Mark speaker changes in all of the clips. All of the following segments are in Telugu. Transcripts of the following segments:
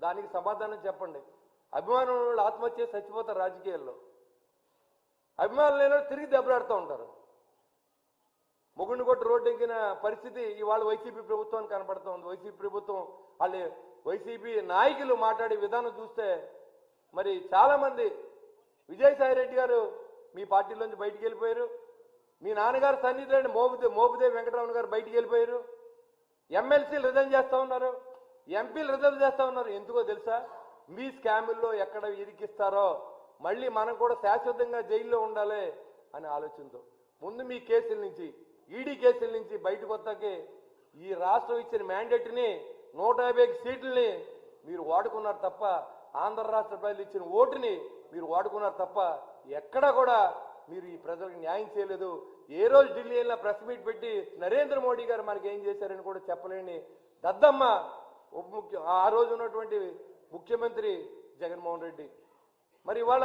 Speaker 1: దానికి సమాధానం చెప్పండి. అభిమానం వాళ్ళు ఆత్మహత్య చేసి చచ్చిపోతారు రాజకీయాల్లో. అభిమానులు లేని తిరిగి దెబ్బలాడుతూ ఉంటారు. ముగుండు కొట్టు రోడ్డు ఎక్కిన పరిస్థితి ఇవాళ వైసీపీ ప్రభుత్వానికి కనపడుతూ ఉంది. వైసీపీ ప్రభుత్వం వాళ్ళు వైసీపీ నాయకులు మాట్లాడే విధానం చూస్తే మరి చాలామంది విజయసాయి రెడ్డి గారు మీ పార్టీలోంచి బయటికి వెళ్ళిపోయారు. మీ నాన్నగారు సన్నిధిలోని మోపిదే మోపిదే వెంకటరమణ గారు బయటికి వెళ్ళిపోయారు. ఎమ్మెల్సీలు రిజైన్ చేస్తూ ఉన్నారు. ఎంపీలు రిజర్వ్ చేస్తా ఉన్నారు. ఎందుకో తెలుసా? మీ స్కాముల్లో ఎక్కడ ఇరికిస్తారో మళ్ళీ మనం కూడా శాశ్వతంగా జైల్లో ఉండాలి అనే ఆలోచనతో. ముందు మీ కేసుల నుంచి ఈడీ కేసుల నుంచి బయటకు వస్తాకే ఈ రాష్ట్రం ఇచ్చిన మ్యాండేట్ని నూట యాభై సీట్లని మీరు వాడుకున్నారు తప్ప ఆంధ్ర రాష్ట్ర ప్రజలు ఇచ్చిన ఓటుని మీరు వాడుకున్నారు తప్ప ఎక్కడా కూడా మీరు ఈ ప్రజలకు న్యాయం చేయలేదు. ఏ రోజు ఢిల్లీ వెళ్ళినా ప్రెస్ మీట్ పెట్టి నరేంద్ర మోడీ గారు మనకి ఏం చేశారని కూడా చెప్పలేని దద్దమ్మ ముఖ్య ఆ రోజు ఉన్నటువంటి ముఖ్యమంత్రి జగన్మోహన్ రెడ్డి. మరి ఇవాళ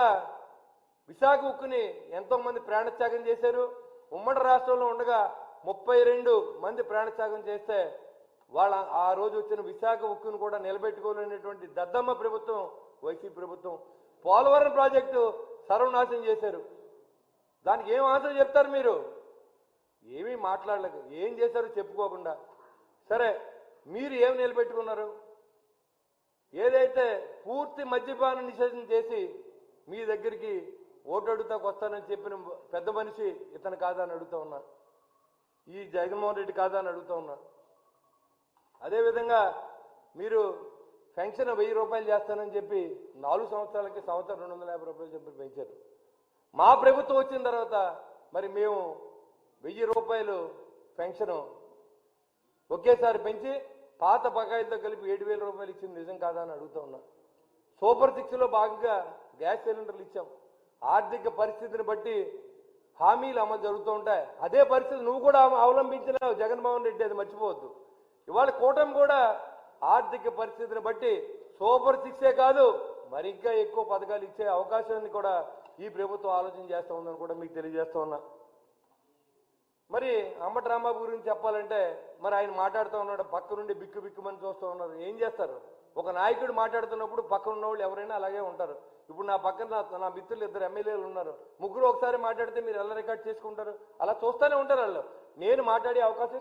Speaker 1: విశాఖ ఉక్కుని ఎంతో మంది ప్రాణత్యాగం చేశారు. ఉమ్మడి రాష్ట్రంలో ఉండగా ముప్పై రెండు మంది ప్రాణత్యాగం చేస్తే వాళ్ళ ఆ రోజు వచ్చిన విశాఖ ఉక్కును కూడా నిలబెట్టుకోలేనటువంటి దద్దమ్మ ప్రభుత్వం వైసీపీ ప్రభుత్వం పోలవరం ప్రాజెక్టు సర్వనాశనం చేశారు. దానికి ఏం ఆన్సర్ చెప్తారు మీరు? ఏమీ మాట్లాడలేదు ఏం చేశారో చెప్పుకోకుండా. సరే మీరు ఏమి నిలబెట్టుకున్నారు? ఏదైతే పూర్తి మద్యపాన నిషేధం చేసి మీ దగ్గరికి ఓటు అడుగుతాకు వస్తానని చెప్పిన పెద్ద మనిషి ఇతను కాదా అని అడుగుతా ఉన్నా. ఈ జగన్మోహన్ రెడ్డి కాదా అని అడుగుతా ఉన్నా. అదేవిధంగా మీరు పెన్షన్ వెయ్యి రూపాయలు చేస్తానని చెప్పి నాలుగు సంవత్సరాలకి సంవత్సరం రెండు వందల యాభై రూపాయలు చెప్పి పెంచారు. మా ప్రభుత్వం వచ్చిన తర్వాత మరి మేము వెయ్యి రూపాయలు పెన్షన్ ఒకేసారి పెంచి పాత బకాయిలతో కలిపి ఏడు వేల రూపాయలు ఇచ్చింది నిజం కాదా అని అడుగుతా ఉన్నా. సూపర్ సిక్స్లో భాగంగా గ్యాస్ సిలిండర్లు ఇచ్చాం. ఆర్థిక పరిస్థితిని బట్టి హామీలు అమలు జరుగుతూ ఉంటాయి. అదే పరిస్థితి నువ్వు కూడా అవలంబించిన జగన్మోహన్ రెడ్డి అది మర్చిపోవద్దు. ఇవాళ కూటమి కూడా ఆర్థిక పరిస్థితిని బట్టి సూపర్ సిక్సే కాదు మరి ఇంకా ఎక్కువ పథకాలు ఇచ్చే అవకాశాన్ని కూడా ఈ ప్రభుత్వం ఆలోచన చేస్తూ ఉందని కూడా మీకు తెలియజేస్తూ ఉన్నా. మరి అంబటి రాంబాబు గురించి చెప్పాలంటే మరి ఆయన మాట్లాడుతూ ఉన్నాడు పక్క నుండి బిక్కు బిక్కుమని చూస్తూ ఉన్నారు. ఏం చేస్తారు? ఒక నాయకుడు మాట్లాడుతున్నప్పుడు పక్కన ఉన్న వాళ్ళు ఎవరైనా అలాగే ఉంటారు. ఇప్పుడు నా పక్కన నా- నా మిత్రులు ఇద్దరు ఎమ్మెల్యేలు ఉన్నారు. ముగ్గురు ఒకసారి మాట్లాడితే మీరు ఎలా రికార్డ్ చేసుకుంటారు? అలా చూస్తూనే ఉంటారు వాళ్ళు. నేను మాట్లాడే అవకాశం